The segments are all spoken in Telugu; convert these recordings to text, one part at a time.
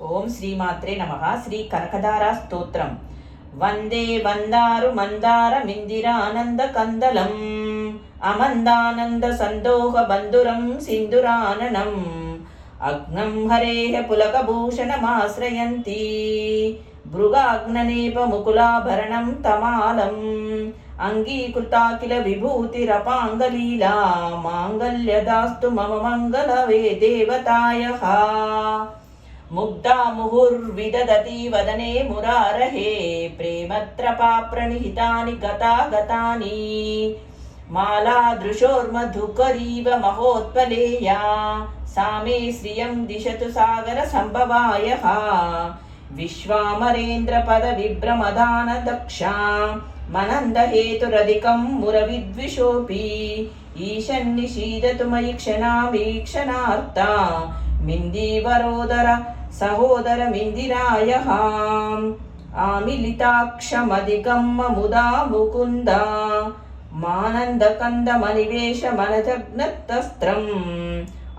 ఓం శ్రీమాత్రే నమ. శ్రీ కనకదారా స్తోత్రం. వందే వందారు మిందిరానంద కందలం. అమందానంద సందోహ బంధురం సింధురాననం. అగ్నం హరేహ పులకభూషణమాశ్రయంతి. భృగాగ్ననేప ముకులాభరణం తమాలం. అంగీకృతాకిల విభూతిరపాంగలీలా మాంగల్యదాస్తు మమ మంగళవే దేవతాయ. ముగ్ధా ముహుర్విదదతి వదనే మురారహే ప్రేమత్రపా ప్రణిహితాని గతాగతాని మాలాదృశోర్మధుకరీవ మహోత్పలేయా సామే శ్రియం దిశతు సాగర సంభవాయ విశ్వామరేంద్ర పద విభ్రమదాన దక్షా మనందహేతురధికం మురవిద్విషోపి ఈశన్నిషీదతు మయి క్షణామీ క్షణార్థ మిందీవరోదర సహోదర మిందిరాయ ఆమిలితాక్షమధిగమ్మ ముదా ముకుంద మానందకందమనివేశ మనజగ్నత్తస్త్రం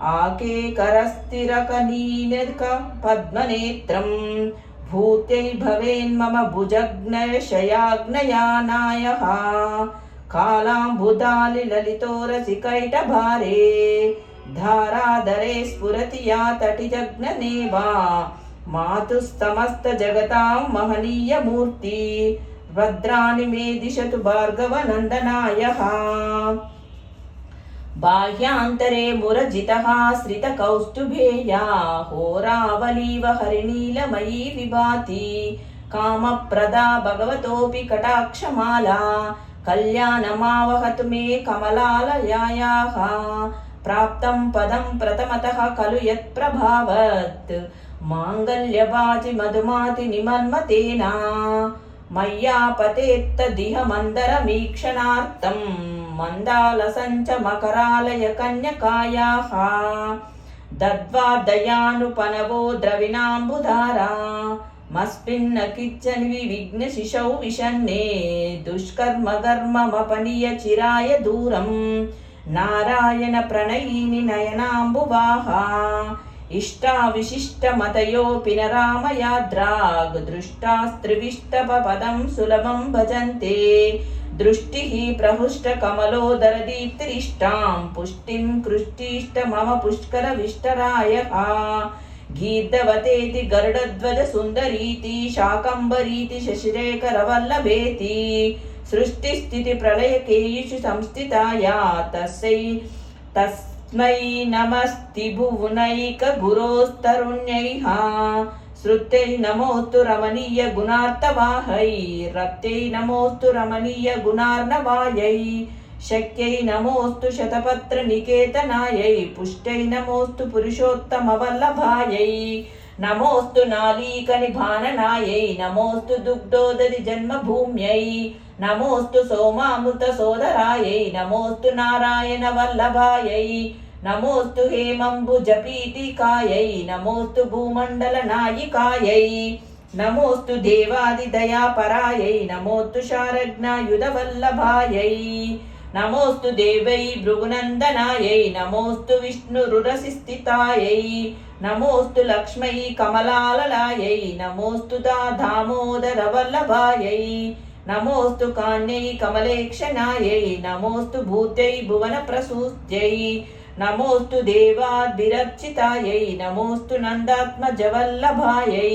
ఆకేకరస్థిరకనీనక పద్మనేత్రం భూత్యై భవేన్మమ భుజగ్నశయాగ్నయానాయ కాలాంబుదాలి లలితోరసికైటభారే धाराधरे स्फुरति या तटिजग्ननेवा मातुस्तमस्तजगतां महनीयमूर्ति भद्राणि मे दिशतु भार्गवनन्दनायः बाह्यान्तरे मुरजितः श्रितकौस्तुभेया होरावलीव हरिनीलमयी विभाति कामप्रदा भगवतोऽपि कटाक्षमाला कल्याणमावहतु मे कमलालयायाः प्राप्तं पदं प्रथमतः खलु यत्प्रभावत् माङ्गल्यवाचि मधुमाति निमन्मतेन मय्यापतेत्तदिह मन्दरमीक्षणार्थम् मन्दालसञ्च मकरालय कन्यकायाः दद्वा दयानुपनवो द्रविणाम्बुधारा मस्मिन्न किच्चन विविघ्नशिशौ विशन्ने दुष्कर्मकर्ममपनीय चिराय दूरम् నారాయణ ప్రణయిని నయనాంబువాహ. ఇష్టావిశిష్టమతయోపిన రామయాద్రాగ్ దృష్టాస్త్రివిష్టపదం సులభం భజంతే. దృష్టి ప్రహృష్టకమలోదరదీప్తిరిష్టాం పుష్టిం కృష్టిష్ట మమ పుష్కరవిష్టరాయ గీర్ధవతేతి గరుడధ్వజ సుందరీతి శాకంబరీతి శశిరేఖరవల్లభేతి सृष्टिस्थितिप्रलयकेयुषु संस्थिताया तस्यै तस्मै नमस्ति भुवनैकगुरोस्तरुण्यैः श्रुत्यै नमोऽस्तु रमणीय गुणार्थवाहै रत्यै नमोऽस्तु रमणीय गुणार्णवायै शक्यै नमोऽस्तु शतपत्रनिकेतनायै पुष्ट्यै नमोऽस्तु पुरुषोत्तमवल्लभायै నమోస్తు నాలీకని భాననాయై నమోస్తు దుగ్ధోదరి జన్మభూమ్యై నమోస్తు సోమామృత సోదరాయై నమోస్తు నారాయణ వల్లభాయై నమోస్తు హేమంబు జపీటికాయై నమోస్తు భూమండల నాయికాయై నమోస్తు దేవాది దయాపరాయై నమోస్తు శారజ్ఞాయుధ వల్లభాయై నమోస్తు దేవై భృగునందనాయై నమోస్తు విష్ణురురసిస్థితాయై నమోస్తు లక్ష్మై కమలాలలాయై నమోస్తు దామోదరవల్లభాయై నమోస్తు కాన్యై కమలేక్షణాయై నమోస్తు భూతై భువన ప్రసూత్యై నమోస్తు దేవాద్విరక్షితాయై నమోస్తు నందాత్మజవల్లభాయై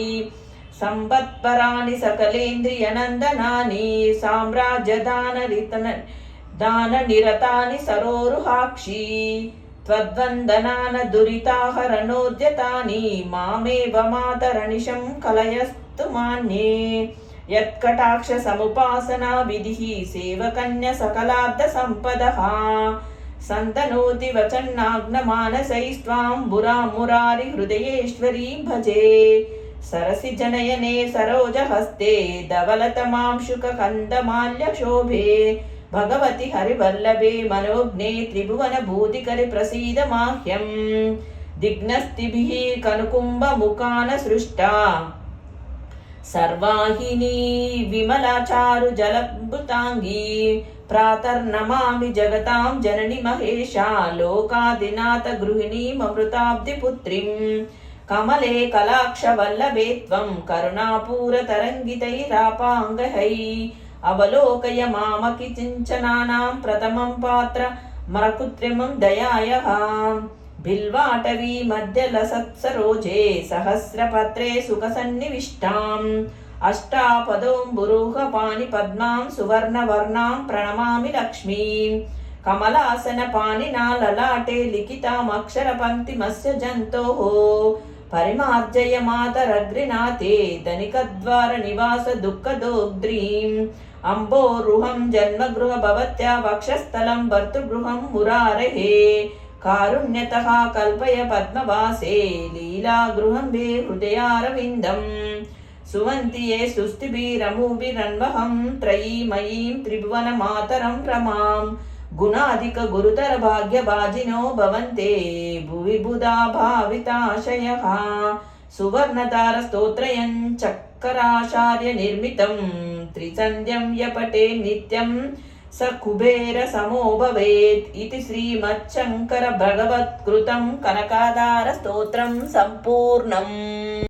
సంవత్పరాణి సకలేంద్రియనందనాని సామ్రాజ్యదానరితన దాన నిరతాని సరోరుహాక్షి త్వద్వందనాన దురితాహరణోద్యతాని మామేవ మాతరణిషం కలయస్తు మాన్యే. యత్కటాక్ష సముపాసనా విధి సేవకన్య సకలార్థ సంపద. సంతనోతి వచన్నాగ్నమానసైస్వాం బురామురారి హృదయేశ్వరీ భజే. సరసి జనయనే సరోజహస్తే ధవలతమాంశుక కందమాల్య శోభే భగవతి హరివల్లభే మనోజ్ఞే త్రిభువన భూతికరి ప్రసీద మాహ్యం. దిగ్నస్తిభిః కనుకుంభముఖాన సృష్టా. సర్వాహిని విమలాచారు జలభృతాంగీ. ప్రాతర్నమామి జగతాం జనని మహేషా. లోకాదినాథ గృహిణీమృతాబ్దిపుత్రిం కమలే కలాక్ష వల్లభే త్వం. కరుణాపూరతరంగితైరాపాంగహై అవలోకయ మామకి చించనానాం ప్రథమం పాత్ర మరకుత్రిమం దయాయ. బిల్వాటవీ భిల్వాటవీ మధ్యలసత్సరోజే సహస్రపత్రే సుఖసన్నివిష్టాం. అష్టాపదోం బురూహపాని పద్మాం సువర్ణవర్ణాం ప్రణమామి లక్ష్మీ. కమలాసన పానినా లలాటే లిఖితామక్షర పంక్తిమస్య జంతో. పరిమార్జయ మాతరగ్రినాథే ధనికద్వార నివాస దుఃఖదోగ్రీం. अम्बोरुहं जन्मगृह भवत्या वक्षस्थलं भर्तृगृहं मुरारेः कारुण्यतः कल्पय पद्मवासे लीलागृहं मे हृदयारविन्दम् सुवन्ति ये सुस्तिभिरमुभिरन्वहं त्रयीमयीं त्रिभुवनमातरं रमाम् गुणाधिकगुरुतरभाग्यभाजिनो भवन्ते भुवि बुधा भाविताशयः सुवर्णतारस्तोत्रयं चक्कराचार्यनिर्मितं त्रिसन्ध्यं यपटे नित्यं स कुबेरसमो भवेत् इति श्रीमच्छङ्करभगवत्कृतं कनकाधारस्तोत्रं सम्पूर्णम्